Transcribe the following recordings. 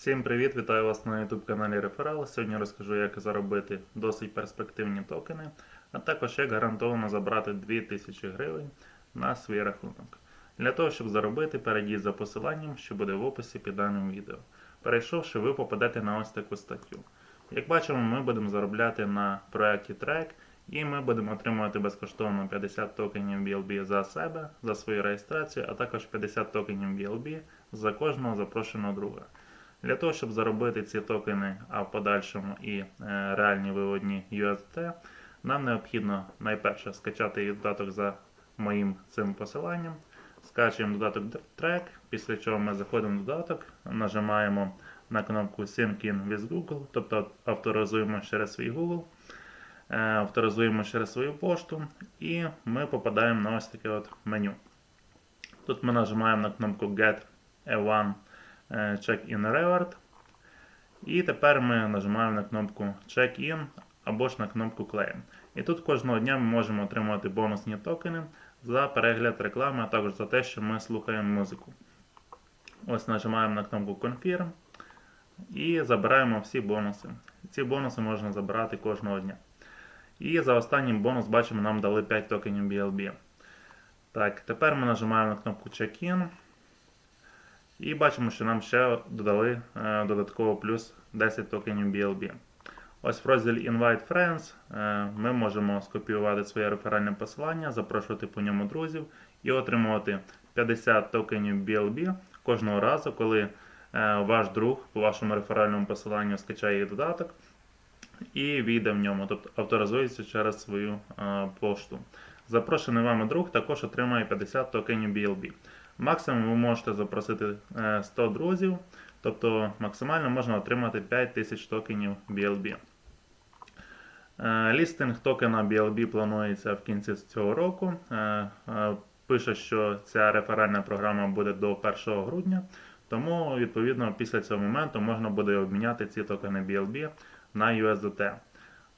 Всім привіт! Вітаю вас на YouTube каналі Реферал. Сьогодні розкажу, як заробити досить перспективні токени, а також як гарантовано забрати 2000 гривень на свій рахунок. Для того, щоб заробити, перейдіть за посиланням, що буде в описі під даним відео. Перейшовши, ви попадете на ось таку статтю. Як бачимо, ми будемо заробляти на проєкті Track, і ми будемо отримувати безкоштовно 50 токенів BLB за себе, за свою реєстрацію, а також 50 токенів BLB за кожного запрошеного друга. Для того, щоб заробити ці токени, а в подальшому і е, реальні виводні USDT, нам необхідно найперше скачати додаток за моїм цим посиланням. Скачуємо додаток Track, після чого ми заходимо в додаток, нажимаємо на кнопку Sync in with Google, тобто авторизуємо через свій Google, е, авторизуємо через свою пошту і ми попадаємо на ось таке от меню. Тут ми нажимаємо на кнопку Get A1 е, Check-in Reward. І тепер ми нажимаємо на кнопку Check-in або ж на кнопку Claim. І тут кожного дня ми можемо отримувати бонусні токени за перегляд реклами, а також за те, що ми слухаємо музику. Ось нажимаємо на кнопку Confirm і забираємо всі бонуси. Ці бонуси можна забирати кожного дня. І за останній бонус, бачимо, нам дали 5 токенів BLB. Так, тепер ми нажимаємо на кнопку Check-in. І бачимо, що нам ще додали е, додатково плюс 10 токенів BLB. Ось в розділі Invite Friends е, ми можемо скопіювати своє реферальне посилання, запрошувати по ньому друзів і отримувати 50 токенів BLB кожного разу, коли е, ваш друг по вашому реферальному посиланню скачає додаток і війде в ньому, тобто авторизується через свою пошту. Запрошений вами друг також отримає 50 токенів BLB. Максимум ви можете запросити е, 100 друзів, тобто максимально можна отримати 5000 токенів BLB. Е, Лістинг токена BLB планується в кінці цього року. Е, е, Пише, що ця реферальна програма буде до 1 грудня, тому відповідно після цього моменту можна буде обміняти ці токени BLB на USDT.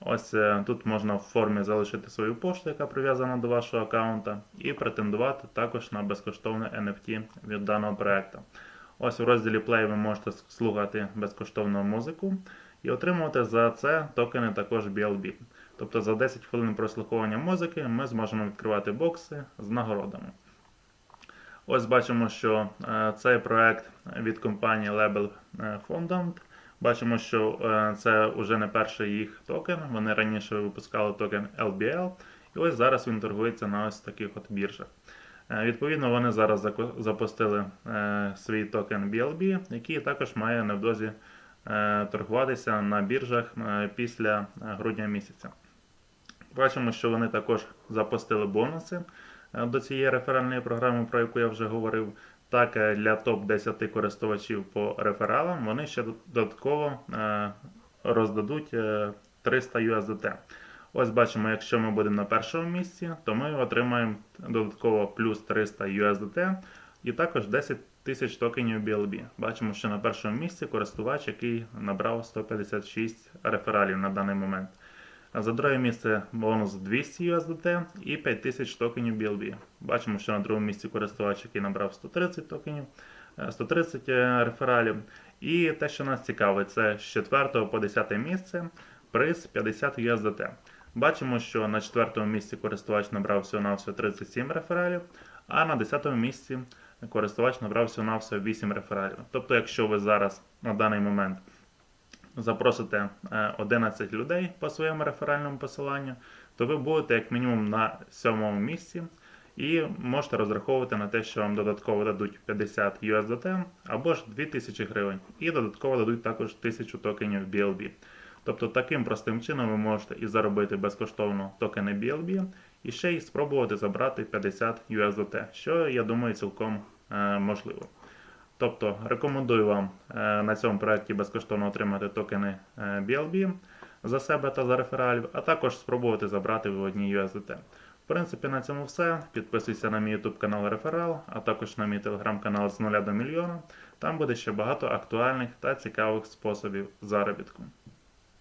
Ось е, тут можна в формі залишити свою пошту, яка прив'язана до вашого аккаунта, і претендувати також на безкоштовне NFT від даного проекту. Ось у розділі Play ви можете слухати безкоштовну музику і отримувати за це токени також BLB. Тобто за 10 хвилин прослуховування музики ми зможемо відкривати бокси з нагородами. Ось бачимо, що е, цей проект від компанії Label е, Fondant. Бачимо, що е, це вже не перший їх токен. Вони раніше випускали токен LBL, і ось зараз він торгується на ось таких от біржах. Е, Відповідно, вони зараз запустили е, свій токен BLB, який також має невдовзі торгуватися на біржах після грудня місяця. Бачимо, що вони також запустили бонуси до цієї реферальної програми, про яку я вже говорив. Так, е, для топ-10 користувачів по рефералам вони ще додатково е, роздадуть е, 300 USDT. Ось бачимо, якщо ми будемо на першому місці, то ми отримаємо додатково плюс 300 USDT і також 10 тисяч токенів BLB. Бачимо, що на першому місці користувач, який набрав 156 рефералів на даний момент. За друге місце бонус 200 USDT і 5000 токенів BLB. Бачимо, що на другому місці користувач, який набрав 130 токенів, е, 130 рефералів. І те, що нас цікавить, це з 4 по 10 місце приз 50 USDT. Бачимо, що на 4 місці користувач набрав всього-навсього 37 рефералів, а на 10 місці користувач набрав всього-навсього 8 рефералів. Тобто, якщо ви зараз на даний момент запросите е, 11 людей по своєму реферальному посиланню, то ви будете як мінімум на 7 місці і можете розраховувати на те, що вам додатково дадуть 50 USDT або ж 2000 гривень, і додатково дадуть також 1000 токенів BLB. Тобто таким простим чином ви можете і заробити безкоштовно токени BLB, і ще й спробувати забрати 50 USDT, що я думаю цілком е, можливо. Тобто рекомендую вам е, на цьому проєкті безкоштовно отримати токени е, BLB за себе та за рефералів, а також спробувати забрати в одній USDT. В принципі, на цьому все. Підписуйся на мій YouTube канал Реферал, а також на мій телеграм-канал з 0 до мільйона. Там буде ще багато актуальних та цікавих способів заробітку.